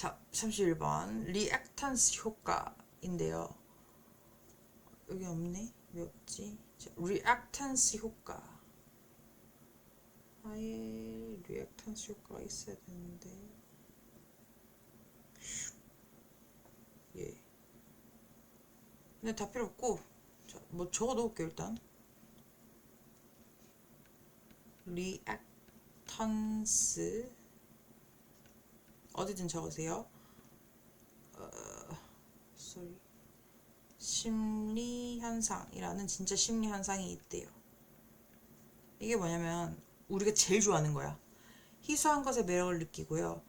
자, 31번 리액턴스 효과인데요. 여기 없네? 왜 없지? 자, 리액턴스 효과. 아예 리액턴스 효과가 있어야 되는데. 예. 근데 다 필요 없고, 자, 뭐 적어 놓을게요, 일단. 리액턴스 어디든 적으세요. 어, sorry. 심리 현상이라는 진짜 심리 현상이 있대요. 이게 뭐냐면 우리가 제일 좋아하는 거야. 희소한 것에 매력을 느끼고요.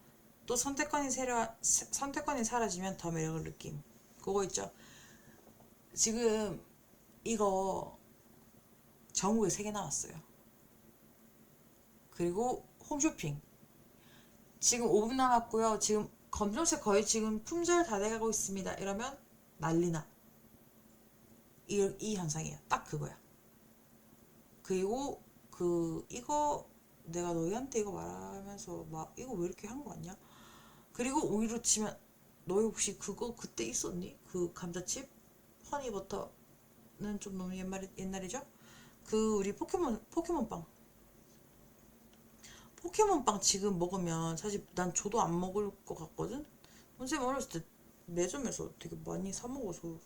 또 선택권이 세려, 세- 선택권이 사라지면 더 매력을 느낌. 그거 있죠. 지금 이거 전국에 세개 나왔어요. 그리고 홈쇼핑. 지금 5분 남았고요. 지금 검정색 거의 지금 품절 다 돼가고 있습니다. 이러면 난리나. 이, 이 현상이에요. 딱 그거야. 그리고 그 이거 내가 너희한테 이거 말하면서 막 이거 왜 이렇게 한 거 같냐? 그리고 오히려 치면 너희 혹시 그거 그때 있었니? 그 감자칩 허니버터는 좀 너무 옛말 옛날이죠? 그 우리 포켓몬 포켓몬빵 포켓몬빵 지금 먹으면 사실 난 저도 안 먹을 것 같거든? 선생님 어렸을 때 매점에서 되게 많이 사 먹어서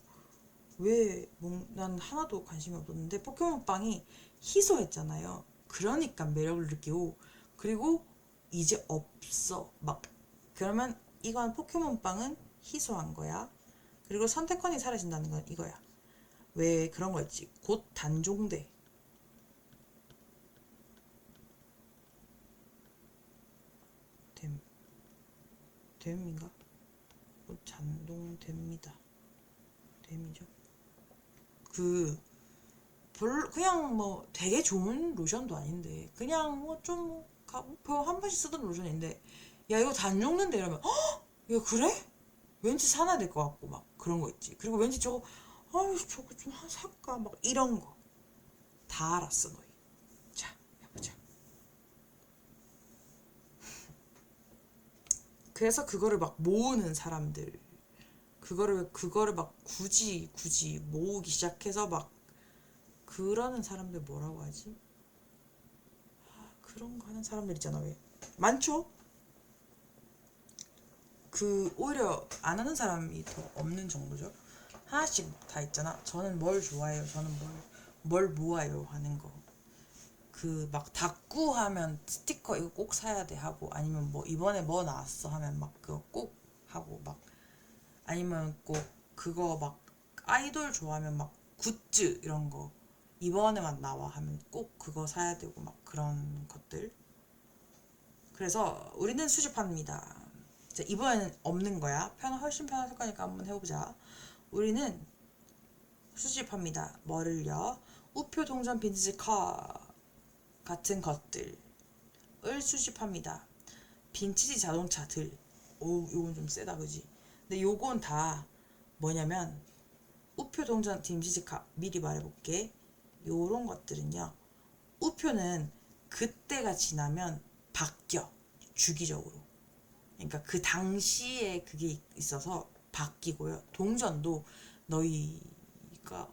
왜난 하나도 관심이 없었는데 포켓몬빵이 희소했잖아요. 그러니까 매력을 느끼고 그리고 이제 없어 막 그러면 이건 포켓몬빵은 희소한 거야. 그리고 선택권이 사라진다는 건 이거야. 왜 그런 거 있지? 곧 단종돼. 됨인가? 곧 단종됩니다. 됨이죠. 그, 별, 그냥 뭐 되게 좋은 로션도 아닌데, 그냥 뭐 좀, 한 번씩 쓰던 로션인데, 야, 이거 단종된대 이러면, 헉! 야, 그래? 왠지 사놔야 될 것 같고, 막 그런 거 있지. 그리고 왠지 저거, 아유, 저거 좀 살까? 막 이런 거. 다 알았어, 너희. 자, 해보자. 그래서 그거를 막 모으는 사람들. 그거를, 그거를 막 굳이, 굳이 모으기 시작해서 막, 그러는 사람들 뭐라고 하지? 아, 그런 거 하는 사람들 있잖아, 왜? 많죠? 그 오히려 안 하는 사람이 더 없는 정도죠. 하나씩 다 있잖아. 저는 뭘 좋아해요. 저는 뭘, 뭘 모아요 하는 거. 그 막 닭구 하면 스티커 이거 꼭 사야 돼 하고 아니면 뭐 이번에 뭐 나왔어 하면 막 그거 꼭 하고 막 아니면 꼭 그거 막 아이돌 좋아하면 막 굿즈 이런 거 이번에만 나와 하면 꼭 그거 사야 되고 막 그런 것들. 그래서 우리는 수집합니다. 자, 이번에는 없는 거야. 편 훨씬 편할 거니까 한번 해보자. 우리는 수집합니다. 뭐를요? 우표 동전 빈티지 카 같은 것들을 수집합니다. 빈티지 자동차들. 오, 요건 좀 세다, 그지? 근데 요건 다 뭐냐면 우표 동전 빈티지 카 미리 말해볼게. 요런 것들은요. 우표는 그때가 지나면 바뀌어. 주기적으로. 그러니까 그 당시에 그게 있어서 바뀌고요. 동전도 너희가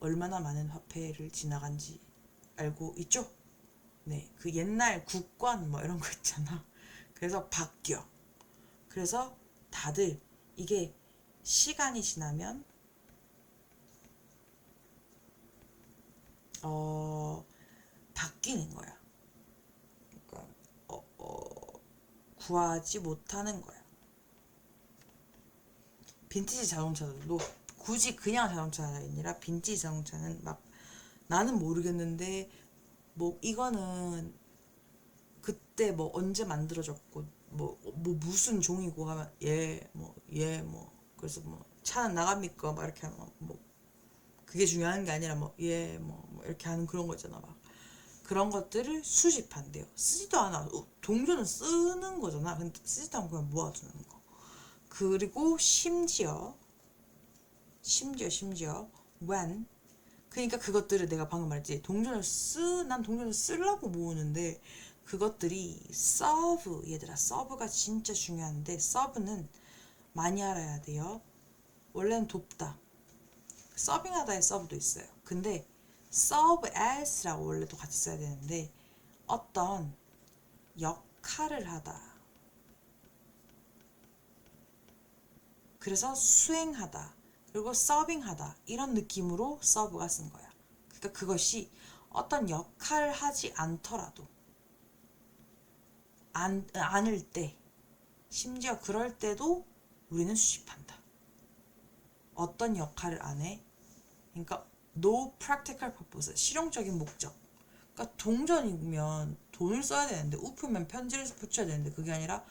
얼마나 많은 화폐를 지나간지 알고 있죠? 네, 그 옛날 국관 뭐 이런 거 있잖아. 그래서 바뀌어. 그래서 다들 이게 시간이 지나면 어 바뀌는 거야. 그러니까 어, 어 구하지 못하는 거야. 빈티지 자동차들도 굳이 그냥 자동차가 아니라 빈티지 자동차는 막 나는 모르겠는데 뭐 이거는 그때 뭐 언제 만들어졌고 뭐, 뭐 무슨 종이고 하면 예뭐예뭐 그래서 뭐 차는 나갑니까? 막 이렇게 하면 뭐 그게 중요한 게 아니라 뭐예뭐뭐 이렇게 하는 그런 거 있잖아 막. 그런 것들을 수집한대요. 쓰지도 않아. 어, 동전은 쓰는 거잖아. 근데 쓰지도 않고 그냥 모아두는 거. 그리고 심지어 심지어 심지어 when 그러니까 그것들을 내가 방금 말했지 동전을 쓰 난 동전을 쓰려고 모으는데 그것들이 서브 얘들아 서브가 진짜 중요한데 서브는 많이 알아야 돼요. 원래는 돕다. 서빙하다의 서브도 있어요. 근데 serve as라고 원래도 같이 써야 되는데 어떤 역할을 하다. 그래서 수행하다. 그리고 서빙하다. 이런 느낌으로 서브가 쓴 거야. 그러니까 그것이 어떤 역할을 하지 않더라도 안, 않을 때 심지어 그럴 때도 우리는 수집한다. 어떤 역할을 안 해? 그러니까 no practical purpose 실용적인 목적. 그러니까 동전이면 돈을 써야 되는데 우표면 편지를 붙여야 되는데 그게 아니라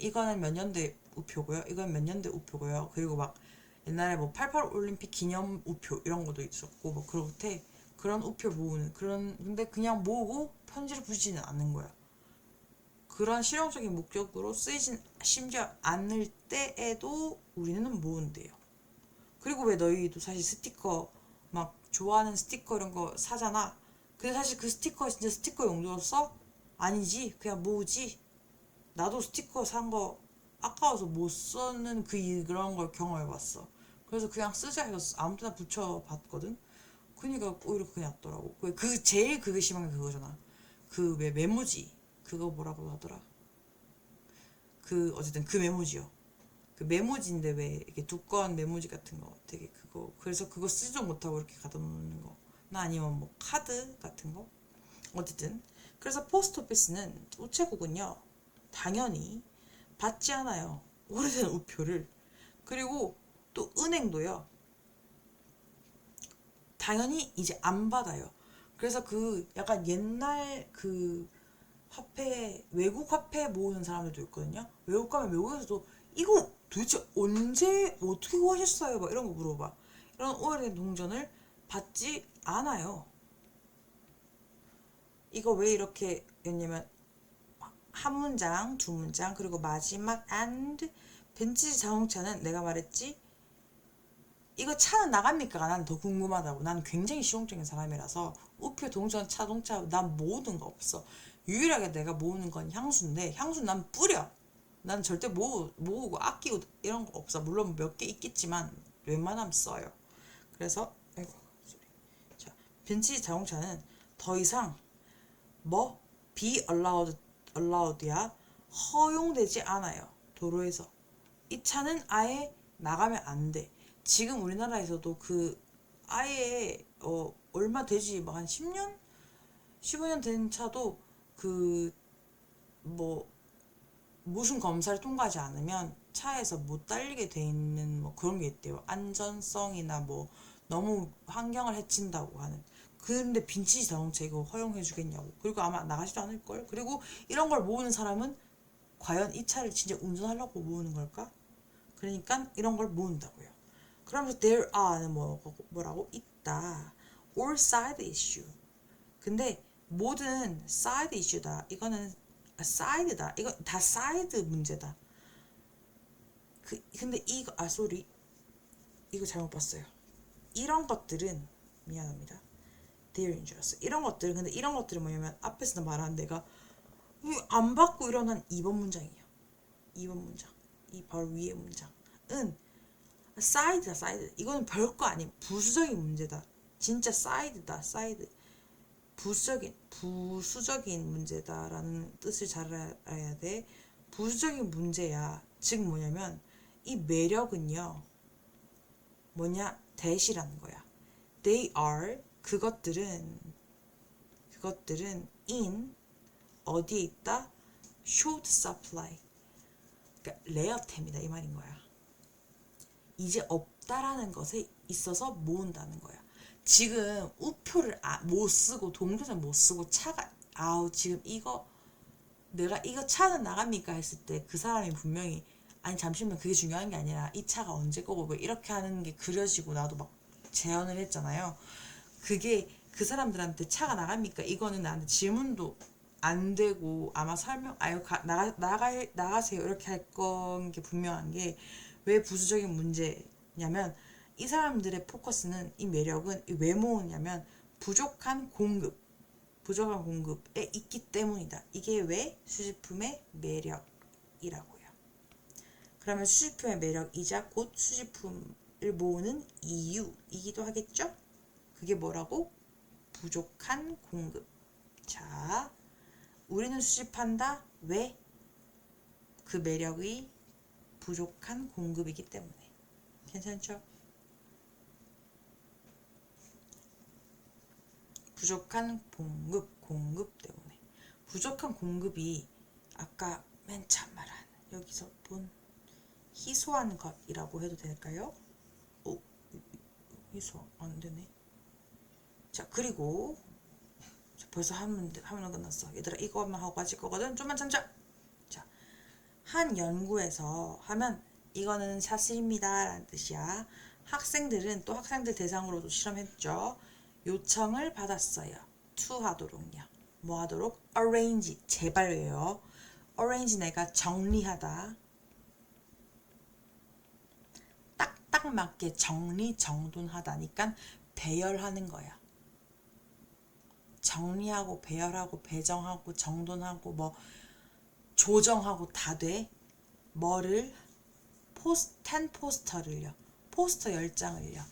이거는 몇 년대 우표고요. 이건 몇 년대 우표고요. 그리고 막 옛날에 뭐 88 올림픽 기념 우표 이런 것도 있었고 뭐 그렇대 그런 우표 모으는 그런 근데 그냥 모으고 편지를 붙이지는 않는 거야. 그런 실용적인 목적으로 쓰이진 심지어 않을 때에도 우리는 모은대요. 그리고 왜 너희도 사실 스티커 막 좋아하는 스티커 이런 거 사잖아. 근데 사실 그 스티커 진짜 스티커 용도로 써? 아니지. 그냥 모으지. 나도 스티커 산 거 아까워서 못 쓰는 그 이- 그런 걸 경험해봤어. 그래서 그냥 쓰자 해서 아무 데나 붙여봤거든. 그니까 오히려 그게 낫더라고. 그- 그 제일 그게 심한 게 그거잖아. 그 왜 메모지 그거 뭐라고 하더라. 그 어쨌든 그 메모지요. 그 메모지인데 왜 이렇게 두꺼운 메모지 같은 거 되게 그거 그래서 그거 쓰지도 못하고 이렇게 갖다 놓는 거. 나 아니면 뭐 카드 같은 거. 어쨌든 그래서 포스트 오피스는 우체국은요 당연히 받지 않아요. 오래된 우표를 그리고 또 은행도요 당연히 이제 안 받아요. 그래서 그 약간 옛날 그 화폐 외국 화폐 모으는 사람들도 있거든요. 외국 가면 외국에서도 이거 도대체 언제 어떻게 구하셨어요? 막 이런 거 물어봐. 이런 오래된 동전을 받지 않아요. 이거 왜 이렇게 했냐면 한 문장, 두 문장, 그리고 마지막 and 벤츠 자동차는 내가 말했지. 이거 차는 나갑니까? 난 더 궁금하다고. 난 굉장히 실용적인 사람이라서 우표, 동전, 자동차 난 모으는 거 없어. 유일하게 내가 모으는 건 향수인데 향수 난 뿌려. 난 절대 모으, 모으고 아끼고 이런 거 없어. 물론 몇 개 있겠지만 웬만하면 써요. 그래서 아이고. 자, 벤츠 자동차는 더 이상 뭐 be allowed allowed야 허용되지 않아요. 도로에서 이 차는 아예 나가면 안 돼. 지금 우리나라에서도 그 아예 어 얼마 되지 뭐한 10년 15년 된 차도 그 뭐 무슨 검사를 통과하지 않으면 차에서 못 달리게 돼 있는 뭐 그런 게 있대요. 안전성이나 뭐 너무 환경을 해친다고 하는. 근데 빈치지 자동차 이거 허용해 주겠냐고. 그리고 아마 나가지도 않을 걸. 그리고 이런 걸 모으는 사람은 과연 이 차를 진짜 운전하려고 모으는 걸까? 그러니까 이런 걸 모은다고요. 그러면서 there are는 뭐, 뭐라고 있다. or side issue. 근데 모든 side issue다. 이거는 side다. 이거 다 side 문제다. 그 근데 이거 아 쏘리 이거 잘못 봤어요. 이런 것들은 미안합니다. 줄 알았어. 이런 것들은 근데 이런 것들은 뭐냐면 앞에서 말한 내가 이안 받고 일어난 2번 문장이에요. 2번 문장. 이 바로 위에 문장은 사이드다 사이드. 이거는 별거 아닌 부수적인 문제다. 진짜 사이드다 사이드. 부수적인 부수적인 문제다라는 뜻을 잘 알아야 돼. 부수적인 문제야. 즉 뭐냐면 이 매력은요. 뭐냐 대시라는 거야. They are 그것들은 그것들은 in 어디에 있다? short supply. 그러니까 레어템이다 이 말인 거야. 이제 없다라는 것에 있어서 모은다는 거야. 지금 우표를 아, 못 쓰고 동전을 못 쓰고 차가 아우 지금 이거 내가 이거 차는 나갑니까 했을 때 그 사람이 분명히 아니 잠시만 그게 중요한 게 아니라 이 차가 언제 거고 뭐 이렇게 하는 게 그려지고 나도 막 재현을 했잖아요. 그게 그 사람들한테 차가 나갑니까? 이거는 나한테 질문도 안 되고 아마 설명 아유 가, 나가 나가 나가세요 이렇게 할 건 게 분명한 게 왜 부수적인 문제냐면 이 사람들의 포커스는 이 매력은 이왜 모으냐면 부족한 공급 부족한 공급에 있기 때문이다. 이게 왜 수집품의 매력이라고요. 그러면 수집품의 매력이자 곧 수집품을 모으는 이유이기도 하겠죠? 그게 뭐라고? 부족한 공급. 자, 우리는 수집한다. 왜? 그 매력이 부족한 공급이기 때문에. 괜찮죠? 부족한 공급, 공급 때문에. 부족한 공급이 아까 맨 처음 말한 여기서 본 희소한 것이라고 해도 될까요? 오, 희소 안 되네. 자, 그리고 자, 벌써 한 문제 한 문제 끝났어. 얘들아 이거만 하고 가질 거거든. 좀만 참자. 자, 한 연구에서 하면 이거는 사실입니다 라는 뜻이야. 학생들은 또 학생들 대상으로도 실험했죠. 요청을 받았어요. to 하도록요. 뭐 하도록? arrange 제발 외요. arrange 내가 정리하다. 딱딱 맞게 정리 정돈하다니까 배열하는 거야. 정리하고 배열하고 배정하고 정돈하고 뭐 조정하고 다 돼. 뭐를 포스 텐 포스터를요. 포스터 10장을요.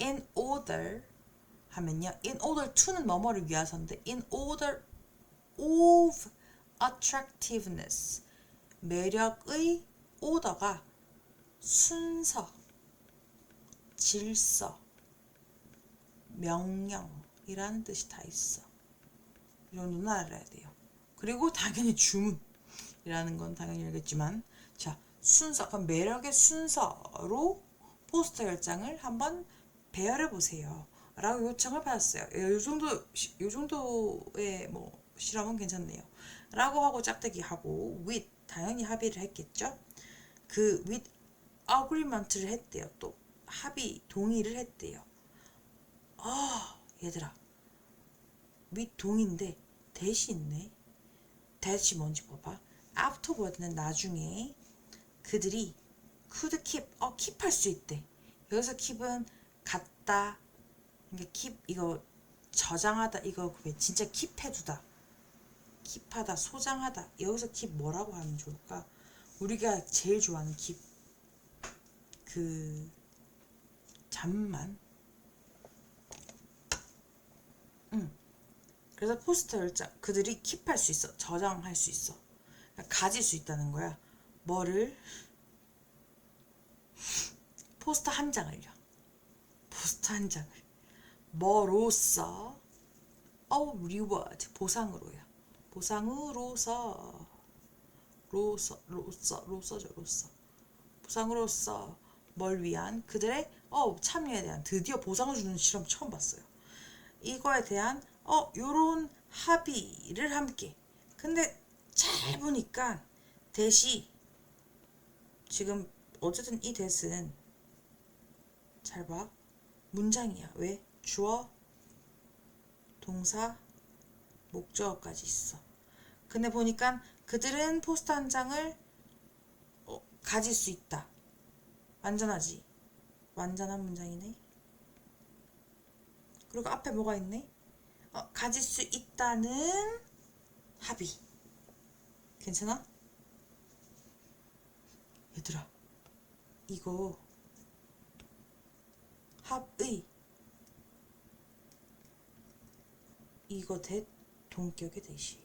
in order 하면요. in order to는 뭐뭐를 위해서인데 in order of attractiveness 매력의 order가 순서, 질서, 명령이라는 뜻이 다 있어. 이 정도는 알아야 돼요. 그리고 당연히 주문 이라는 건 당연히 알겠지만 자 순서 그럼 매력의 순서로 포스터 열장을 한번 배열해 보세요. 라고 요청을 받았어요. 요 정도 요 정도의 뭐 실험은 괜찮네요. 라고 하고 짝대기 하고 with 당연히 합의를 했겠죠. 그 with agreement를 했대요. 또 합의 동의를 했대요. 아 얘들아 with 동인데 대시 있네. 대시 뭔지 봐봐. Afterward는 나중에 그들이 could keep 어 keep할 수 있대. 여기서 keep은 갖다 그러니까 keep 이거 저장하다 이거 왜 진짜 킵해두다 킵하다 소장하다. 여기서 킵 뭐라고 하면 좋을까? 우리가 제일 좋아하는 킵그 잠만. 응. 그래서 포스터 열장 그들이 킵할 수 있어 저장할 수 있어 가질 수 있다는 거야. 뭐를? 포스터 한 장을요. 포스터 한 장을. 뭐로써 어 reward 보상으로요. 보상으로서. 로서 로서 로서죠 로서. 보상으로서 뭘 위한 그들의 어 참여에 대한 드디어 보상을 주는 실험 처음 봤어요. 이거에 대한 어 요런 합의를 함께. 근데 잘 보니까 대시 지금 어쨌든 이 대스는 잘 봐. 문장이야. 왜? 주어, 동사, 목적어까지 있어. 근데 보니까 그들은 포스터 한 장을 어, 가질 수 있다. 완전하지? 완전한 문장이네. 그리고 앞에 뭐가 있네? 어, 가질 수 있다는 합의. 괜찮아? 얘들아, 이거 합의 이거 대 동격의 대시예요.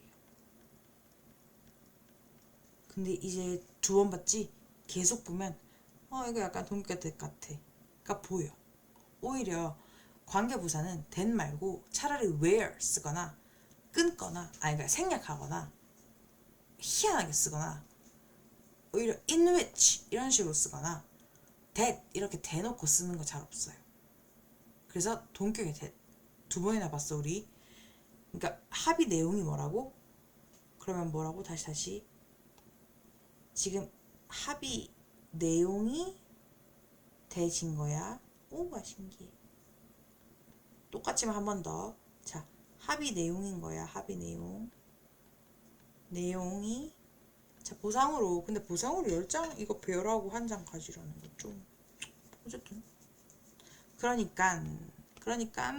근데 이제 두 번 봤지? 계속 보면 어 이거 약간 동격 대 같아. 그러니까 보여. 오히려 관계부사는 된 말고 차라리 where 쓰거나 끊거나 아니 그러니까 생략하거나 희한하게 쓰거나 오히려 in which 이런 식으로 쓰거나 that 이렇게 대놓고 쓰는 거 잘 없어요. 그래서 동격의 that 두 번이나 봤어 우리. 그러니까 합의 내용이 뭐라고? 그러면 뭐라고? 다시 다시. 지금 합의 내용이 대신 거야. 오가 신기해. 똑같지만 한 번 더. 자, 합의 내용인 거야. 합의 내용. 내용이 자 보상으로. 근데 보상으로 10장 이거 배열하고 한 장 가지라는 거 좀 어쨌든. 그러니까 그러니까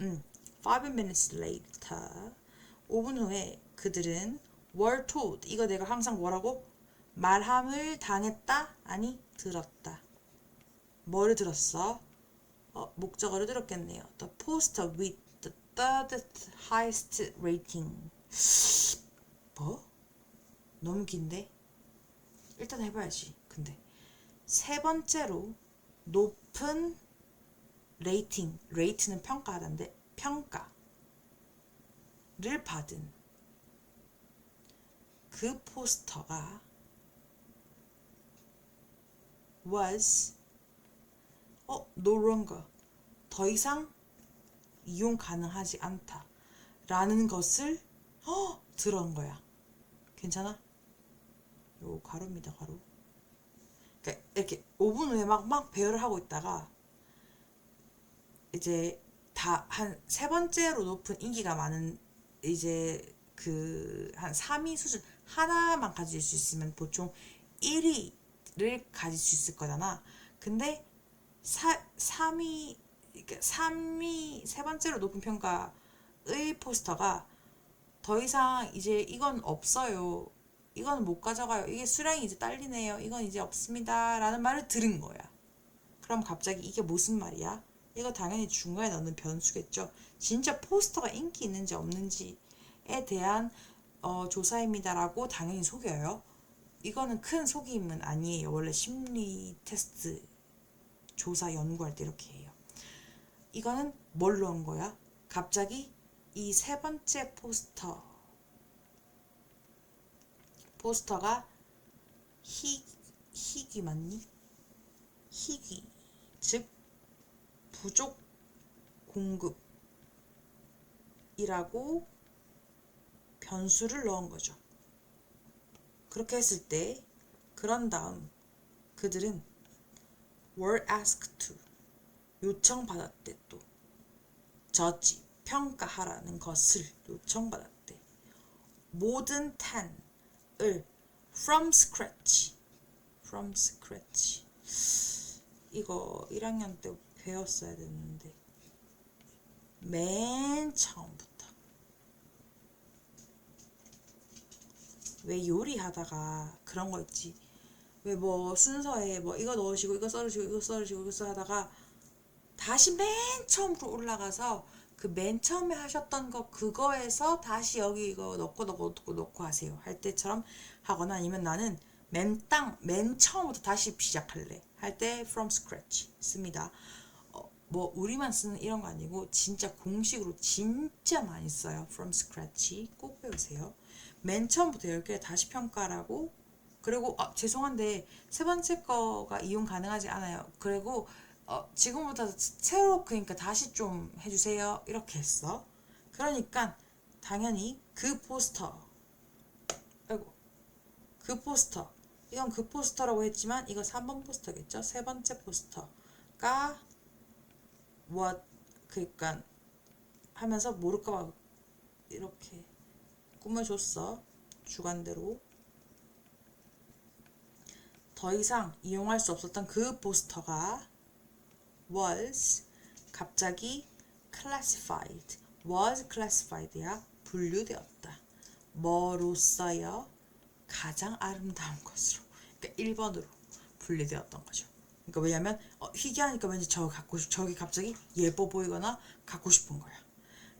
음 5 minutes later. 5분 후에 그들은 were told. 이거 내가 항상 뭐라고? 말함을 당했다? 아니 들었다. 뭐를 들었어? 어, 목적어를 들었겠네요. The poster with the third highest rating 뭐? 너무 긴데? 일단 해봐야지 근데. 세 번째로 높은 레이팅 레이트는 평가하던데 평가를 받은 그 포스터가 was 어 no longer 더 이상 이용 가능하지 않다 라는 것을 어 들은 거야 괜찮아? 요 가로입니다 가로 그러니까 이렇게 5분 후에 막 막 배열을 하고 있다가 이제 다 한 세 번째로 높은 인기가 많은 이제 그 한 3위 수준 하나만 가질 수 있으면 보통 1위를 가질 수 있을 거잖아. 근데 사, 3위 그러니까 3위 세 번째로 높은 평가의 포스터가 더 이상 이제 이건 없어요. 이건 못 가져가요. 이게 수량이 이제 딸리네요. 이건 이제 없습니다. 라는 말을 들은 거야. 그럼 갑자기 이게 무슨 말이야? 이거 당연히 중간에 넣는 변수겠죠. 진짜 포스터가 인기 있는지 없는지에 대한 어, 조사입니다라고 당연히 속여요. 이거는 큰 속임은 아니에요. 원래 심리 테스트 조사 연구할 때 이렇게 해요. 이거는 뭘로 한 거야? 갑자기 이 세 번째 포스터 포스터가 희 희귀 맞니? 희귀 즉 부족 공급이라고 변수를 넣은 거죠. 그렇게 했을 때 그런 다음 그들은 were asked to 요청받았대 또 저지 평가하라는 것을 요청받았대. 모든 탄을 from scratch from scratch. 이거 1학년 때 배웠어야 됐는데 맨 처음부터. 왜 요리하다가 그런 거 있지? 왜 뭐 순서에 뭐 이거 넣으시고 이거 썰으시고 이거 썰으시고 이거 썰 하다가 다시 맨 처음으로 올라가서 그 맨 처음에 하셨던 거 그거에서 다시 여기 이거 넣고 넣고 넣고 넣고 하세요. 할 때처럼 하거나 아니면 나는 맨 땅 맨 처음부터 다시 시작할래. 할 때 from scratch 씁니다. 어, 뭐 우리만 쓰는 이런 거 아니고 진짜 공식으로 진짜 많이 써요. from scratch 꼭 배우세요. 맨 처음부터 10개 다시 평가라고 그리고 아, 죄송한데 세 번째 거가 이용 가능하지 않아요. 그리고 어, 지금부터 새로 그러니까 다시 좀 해주세요. 이렇게 했어. 그러니까 당연히 그 포스터. 아이고. 그 포스터. 이건 그 포스터라고 했지만 이거 3번 포스터겠죠? 세 번째 포스터가 what 그러니까 하면서 모를까봐 이렇게 꾸며줬어. 주관대로. 더 이상 이용할 수 없었던 그 포스터가 was 갑자기 classified. was classified야 분류되었다. 뭐로써요? 가장 아름다운 것으로. 그러니까 1번으로 분류되었던 거죠. 그러니까 왜냐면 어, 희귀하니까 왠지 저 갖고 싶 저기 갑자기 예뻐 보이거나 갖고 싶은 거야.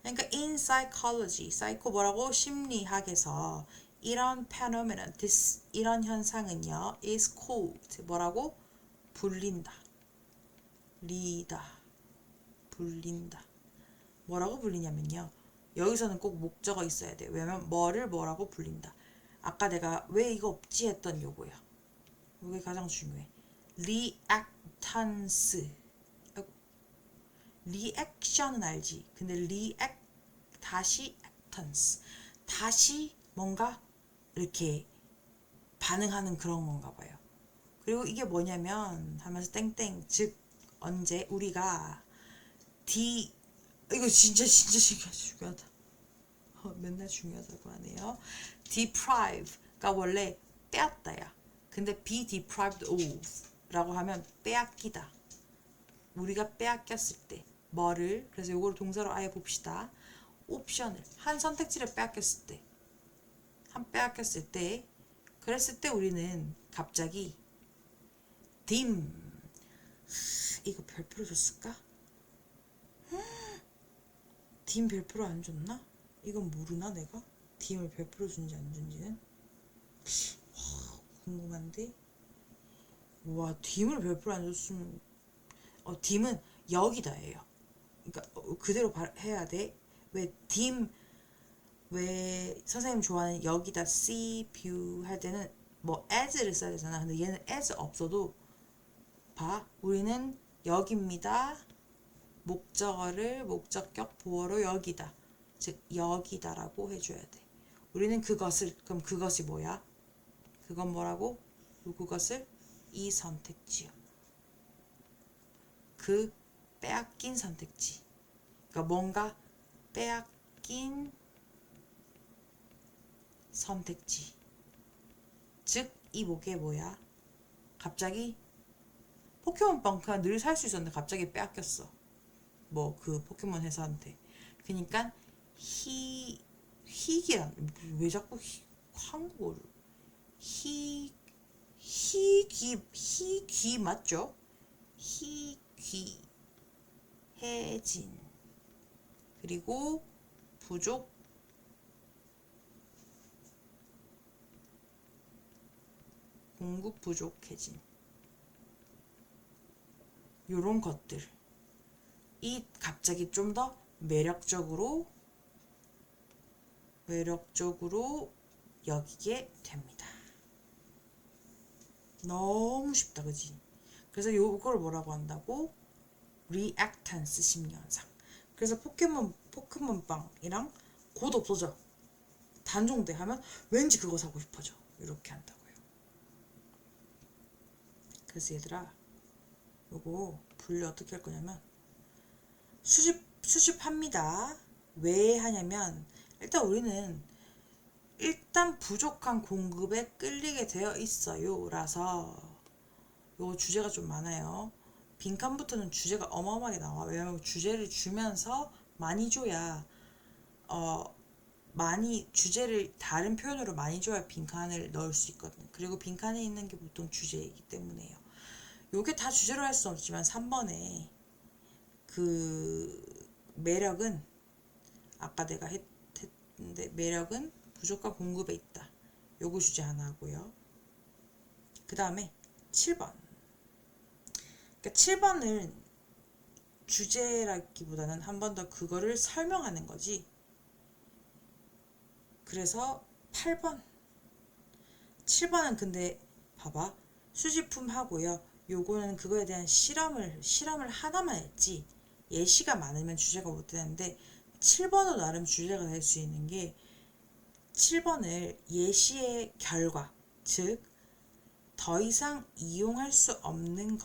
그러니까 in psychology 사이코 뭐라고? 심리학에서 이런 phenomenon this 이런 현상은요 is called 뭐라고? 불린다 리다. 불린다. 뭐라고 불리냐면요. 여기서는 꼭 목적어 있어야 돼요. 왜냐면 뭐를 뭐라고 불린다. 아까 내가 왜 이거 없지 했던 요거야 이게 가장 중요해. 리액턴스. 리액션은 알지? 근데 리액 다시 액턴스. 다시 뭔가 이렇게 반응하는 그런 건가 봐요. 그리고 이게 뭐냐면 하면서 땡땡 즉 언제 우리가 D 이거 진짜 진짜 중요하다 중요하다. 어, 맨날 중요하다고 하네요. Deprive가 원래 빼앗다야. 근데 be deprived of 라고 하면 빼앗기다. 우리가 빼앗겼을 때 뭐를? 그래서 요거를 동사로 아예 봅시다. 옵션을 한 선택지를 빼앗겼을 때, 한 빼앗겼을 때, 그랬을 때 우리는 갑자기 dim 이거 별표로 줬을까? dim 별표로 안 줬나? 이건 모르나 내가? dim을 별표로 준지 안 준지는? 와, 궁금한데? 와 dim을 별표로 안 줬으면 어 dim은 여기다예요. 그러니까 어, 그대로 발- 해야 돼. 왜 선생님 좋아하는 여기다 see view 할 때는 뭐 as를 써야 되잖아. 근데 얘는 as 없어도 봐. 우리는 여기입니다. 목적어를 목적격 보어로 여기다. 즉 여기다라고 해줘야 돼. 우리는 그것을 그럼 그것이 뭐야? 그건 뭐라고? 그것을 이 선택지요. 그 빼앗긴 선택지. 그러니까 뭔가 빼앗긴 선택지. 즉, 이 목에 뭐야? 갑자기 포켓몬빵 그냥 늘살 수 있었는데 갑자기 빼앗겼어. 뭐 그 포켓몬 회사한테. 그니까 희 희귀란 왜 자꾸 희, 한국어를 희 희귀 희귀 맞죠? 희귀 해진 그리고 부족 공급 부족해진 요런 것들 이 갑자기 좀 더 매력적으로 매력적으로 여기게 됩니다. 너무 쉽다 그지? 그래서 요걸 뭐라고 한다고? reactance 심리현상. 그래서 포켓몬 포켓몬빵이랑 곧 없어져. 단종돼 하면 왠지 그거 사고 싶어져. 이렇게 한다고요. 그래서 얘들아, 요거 분류 어떻게 할 거냐면 수집 수집합니다. 왜 하냐면 일단 우리는 일단 부족한 공급에 끌리게 되어 있어요 라서 요 주제가 좀 많아요. 빈칸부터는 주제가 어마어마하게 나와. 왜냐면 주제를 주면서 많이 줘야 어 많이 주제를 다른 표현으로 많이 줘야 빈칸을 넣을 수 있거든. 그리고 빈칸에 있는 게 보통 주제이기 때문에요. 요게 다 주제로 할 수 없지만 3번에 그 매력은 아까 내가 했, 했는데 매력은 부족과 공급에 있다. 요거 주제 하나 하고요. 그 다음에 7번. 그러니까 7번을 주제라기보다는 한 번 더 그거를 설명하는 거지. 그래서 8번. 7번은 근데 봐봐. 수집품 하고요. 요거는 그거에 대한 실험을 실험을 하나만 했지. 예시가 많으면 주제가 못 되는데 7번도 나름 주제가 될 수 있는 게 7번을 예시의 결과, 즉 더 이상 이용할 수 없는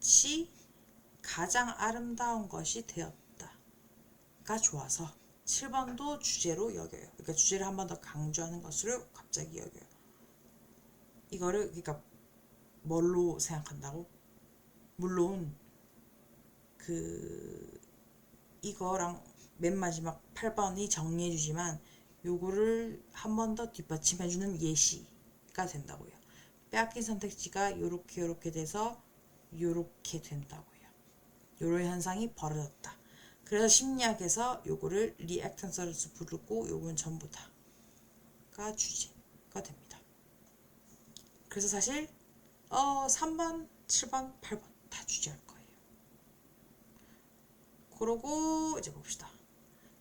것이 가장 아름다운 것이 되었다가 좋아서 7번도 주제로 여겨요. 그러니까 주제를 한 번 더 강조하는 것으로 갑자기 여겨요. 이거를 그러니까 뭘로 생각한다고? 물론 그 이거랑 맨 마지막 8번이 정리해 주지만 요거를 한 번 더 뒷받침해 주는 예시가 된다고요. 빼앗긴 선택지가 요렇게 요렇게 돼서 요렇게 된다고요. 요런 현상이 벌어졌다. 그래서 심리학에서 요거를 리액턴스로 부르고 요건 전부 다가 주제가 됩니다. 그래서 사실 어 3번, 7번, 8번 다 주제할 거예요. 그러고 이제 봅시다.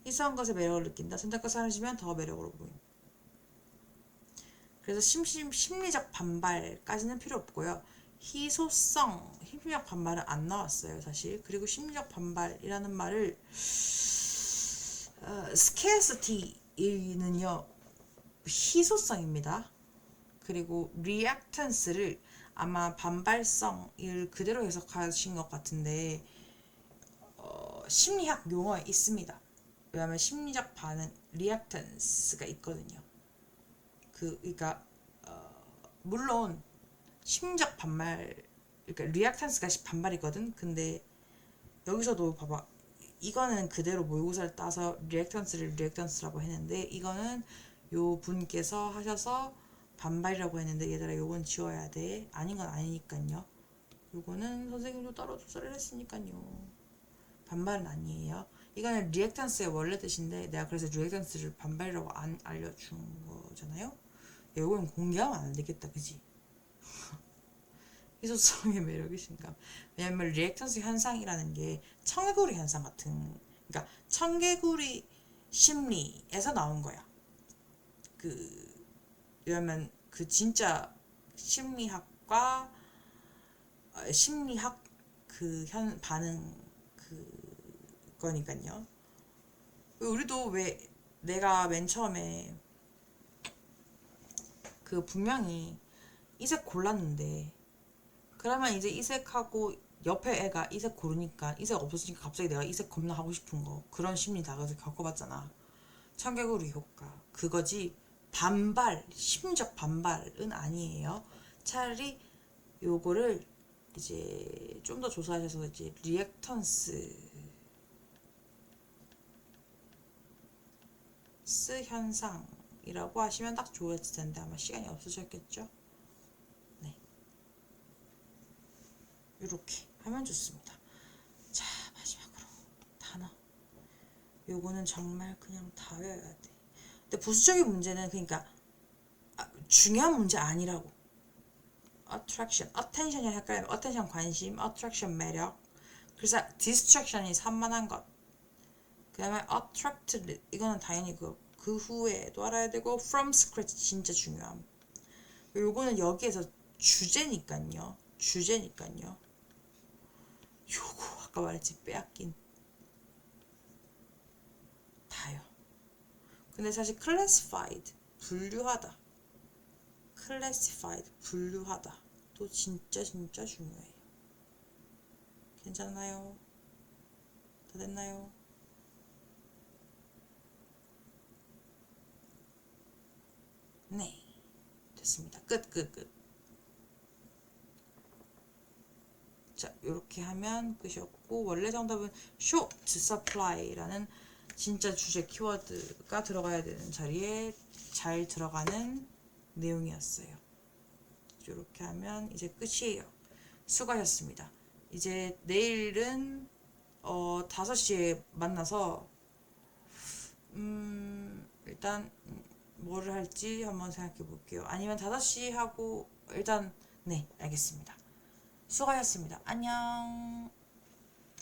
이상한 것에 매력을 느낀다. 선택과 사라지면 더 매력으로 보임. 그래서 심심 심리적 반발까지는 필요 없고요. 희소성, 심리적 반발은 안 나왔어요, 사실. 그리고 심리적 반발이라는 말을 어, scarcity는요 희소성입니다. 그리고 reactance를 아마 반발성을 그대로 해석하신 것 같은데 어, 심리학 용어에 있습니다. 왜냐하면 심리적 반응 reactance가 있거든요. 그 그러니까 어, 물론 심리적 반발 그러니까 reactance가 반발이거든. 근데 여기서도 봐봐 이거는 그대로 모의고사를 따서 리액턴스를 리액턴스라고 했는데 이거는 요 분께서 하셔서 반발이라고 했는데 얘들아 요건 지워야 돼. 아닌 건 아니니까요. 요거는 선생님도 따로 조사를 했으니까요. 반발은 아니에요. 이거는 리액턴스의 원래 뜻인데 내가 그래서 리액턴스를 반발이라고 안 알려준 거잖아요. 요거는 공개하면 안 되겠다 그지? 희소성의 매력이 신감. 왜냐면 리액턴스 현상이라는 게 청개구리 현상 같은 그러니까 청개구리 심리에서 나온 거야. 그 왜냐면 그 진짜 심리학과 어, 심리학 그 현 반응 그 거니까요. 우리도 왜 내가 맨 처음에 그 분명히 이색 골랐는데 그러면 이제 이색하고 옆에 애가 이색 고르니까 이색 없어지니까 갑자기 내가 이색 겁나 하고 싶은 거 그런 심리 나가서 겪어봤잖아. 청개구리 효과 그거지 반발 심적 반발은 아니에요. 차라리 요거를 이제 좀 더 조사하셔서 이제 리액턴스 스 현상이라고 하시면 딱 좋았을 텐데 아마 시간이 없으셨겠죠? 네. 이렇게 하면 좋습니다. 자 마지막으로 단어. 요거는 정말 그냥 다 외워야 돼. 근데 부수적인 문제는 그러니까 아, 중요한 문제 아니라고. attraction, attention이 헷갈리면 attention 관심, attraction 매력. 그래서 distraction이 산만한 것. 그다음에 attract 이거는 당연히 그, 그 후에도 알아야 되고 from scratch 진짜 중요함. 요거는 여기에서 주제니까요. 주제니까요. 요거 아까 말했지 빼앗긴 다요. 근데 사실 classified 분류하다. classified 분류하다. 또 진짜 진짜 중요해요. 괜찮나요? 다 됐나요? 네. 됐습니다. 끝, 끝, 끝. 자, 이렇게 하면 끝이었고, 원래 정답은 short supply라는 진짜 주제 키워드가 들어가야 되는 자리에 잘 들어가는 내용이었어요. 이렇게 하면 이제 끝이에요. 수고하셨습니다. 이제 내일은 어 5시에 만나서 음 일단 뭐를 할지 한번 생각해 볼게요. 아니면 5시 하고 일단 네 알겠습니다. 수고하셨습니다. 안녕.